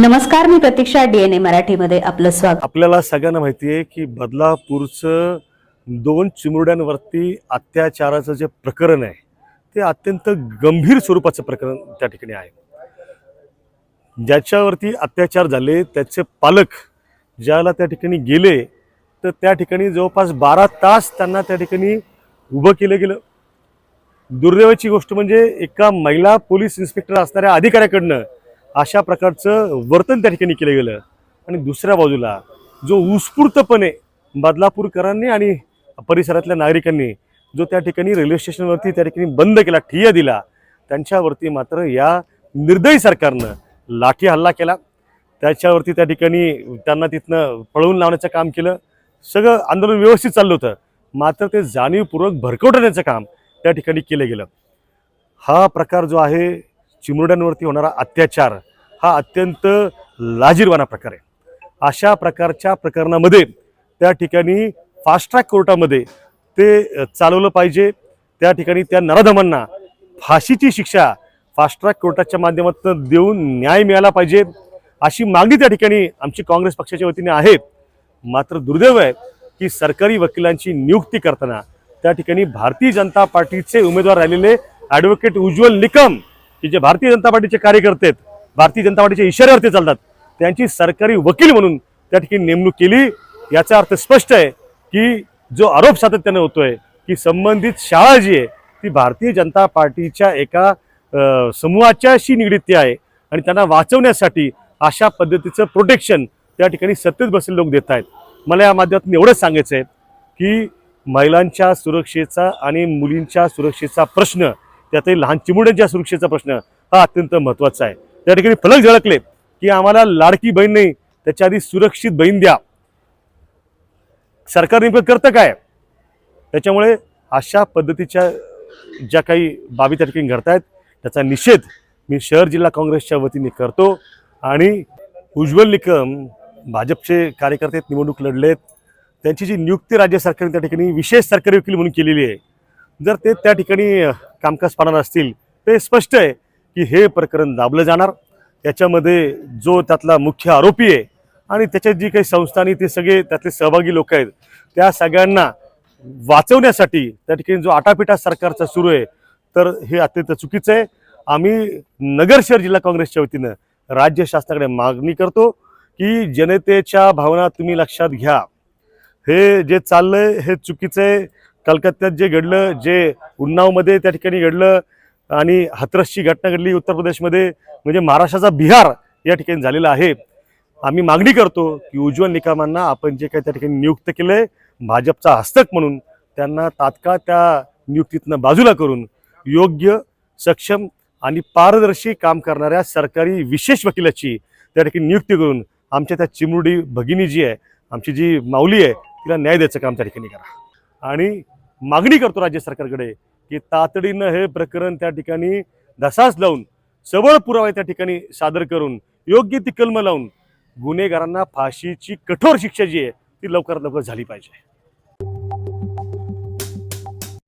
नमस्कार मी प्रतीक्षा डीएनए मराठीमध्ये आपलं स्वागत. आपल्याला सगळ्यांना माहिती आहे की बदलापूरचं दोन चिमुरड्यांवरती अत्याचाराचं जे प्रकरण आहे ते अत्यंत गंभीर स्वरूपाचं प्रकरण त्या ठिकाणी आहे. ज्याच्यावरती अत्याचार झाले त्याचे पालक ज्याला त्या ठिकाणी गेले तर त्या ठिकाणी जवळपास बारा तास त्यांना त्या ठिकाणी उभं केलं गेलं. दुर्दैवाची गोष्ट म्हणजे एका महिला पोलीस इन्स्पेक्टर असणाऱ्या अधिकाऱ्याकडनं अशा प्रकारचं वर्तन त्या ठिकाणी केलं गेलं. आणि दुसऱ्या बाजूला जो उत्स्फूर्तपणे बदलापूरकरांनी आणि परिसरातल्या नागरिकांनी जो त्या ठिकाणी रेल्वे स्टेशनवरती त्या ठिकाणी बंद केला ठिय्या दिला त्यांच्यावरती मात्र या निर्दयी सरकारनं लाठी हल्ला केला. त्याच्यावरती त्या ठिकाणी त्यांना तिथनं पळवून लावण्याचं काम केलं. सगळं आंदोलन व्यवस्थित चाललं होतं. मात्र ते जाणीवपूर्वक भरकवण्याचं काम त्या ठिकाणी केलं गेलं. हा प्रकार जो आहे चिमुरड्यांवरती होणारा अत्याचार हा अत्यंत लाजीरवाना प्रकार आहे. अशा प्रकारच्या प्रकरणामध्ये त्या ठिकाणी फास्ट ट्रॅक कोर्टामध्ये ते चालवलं पाहिजे. त्या ठिकाणी त्या नराधमांना फाशीची शिक्षा फास्ट ट्रॅक कोर्टाच्या माध्यमातून देऊन न्याय मिळाला पाहिजे. अशी मागणी त्या ठिकाणी आमची काँग्रेस पक्षाच्या वतीने आहे. मात्र दुर्दैव आहे की सरकारी वकिलांची नियुक्ती करताना त्या ठिकाणी भारतीय जनता पार्टीचे उमेदवार राहिलेले ॲडव्होकेट उज्ज्वल निकम की जे भारतीय जनता पार्टीचे कार्यकर्ते आहेत भारतीय जनता पार्टीच्या इशाऱ्यावरती चालतात त्यांची सरकारी वकील म्हणून त्या ठिकाणी नेमणूक केली. याचा अर्थ स्पष्ट आहे की जो आरोप सातत्याने होतोय की संबंधित शाळा जी आहे ती भारतीय जनता पार्टीच्या एका समूहाच्याशी निगडीत आहे आणि त्यांना वाचवण्यासाठी अशा पद्धतीचं प्रोटेक्शन त्या ठिकाणी सत्तेत बसलेले लोक देत आहेत. मला या माध्यमातून एवढंच सांगायचं आहे की महिलांच्या सुरक्षेचा आणि मुलींच्या सुरक्षेचा प्रश्न त्यातही लहान चिमुड्यांच्या सुरक्षेचा प्रश्न हा अत्यंत महत्त्वाचा आहे. त्या ठिकाणी फलक झळकले की आम्हाला लाडकी बहीण नाही त्याच्या आधी सुरक्षित बहीण द्या. सरकार नेमकं करतं काय? त्याच्यामुळे अशा पद्धतीच्या ज्या काही बाबी त्या ठिकाणी घडतायत त्याचा निषेध मी शहर जिल्हा काँग्रेसच्या वतीने करतो आणि उज्ज्वल निकम भाजपचे कार्यकर्ते निवडणूक लढलेत त्यांची जी नियुक्ती राज्य सरकारने त्या ठिकाणी विशेष सरकारी वकील म्हणून केलेली आहे जर ते त्या ठिकाणी कामकाज पाहणार असतील ते स्पष्ट आहे की हे प्रकरण दाबलं जाणार. याच्यामध्ये जो त्यातला मुख्य आरोपी आहे आणि त्याच्यात जी काही संस्था आणि ते सगळे त्यातले सहभागी लोक आहेत त्या सगळ्यांना वाचवण्यासाठी त्या ठिकाणी जो आटापिटा सरकारचा सुरू आहे तर हे अत्यंत चुकीचं आहे. आम्ही नगर शहर जिल्हा काँग्रेसच्या वतीनं राज्य शासनाकडे मागणी करतो की जनतेच्या भावना तुम्ही लक्षात घ्या. हे जे चाललंय हे चुकीचं आहे. कलकत्त्यात जे घडलं जे उन्नावमध्ये त्या ठिकाणी घडलं आणि हाथरसची घटना घडली उत्तर प्रदेशमध्ये म्हणजे महाराष्ट्राचा बिहार या ठिकाणी झालेला आहे. आम्ही मागणी करतो की उज्ज्वल निकामांना आपण जे काही त्या ठिकाणी नियुक्त केलं आहे भाजपचा हस्तक म्हणून त्यांना तात्काळ त्या नियुक्तीतनं बाजूला करून योग्य सक्षम आणि पारदर्शी काम करणाऱ्या सरकारी विशेष वकिलाची त्या ठिकाणी नियुक्ती करून आमच्या त्या चिमुरडी भगिनी जी आहे आमची जी माऊली आहे तिला न्याय द्यायचं काम त्या ठिकाणी करा. आणि मागणी करतो राज्य सरकारकडे की तातडीनं हे प्रकरण त्या ठिकाणी धसास लावून सबळ पुरावे त्या ठिकाणी सादर करून योग्य ती कलम लावून गुन्हेगारांना फाशीची कठोर शिक्षा जी आहे ती लवकरात लवकर झाली पाहिजे.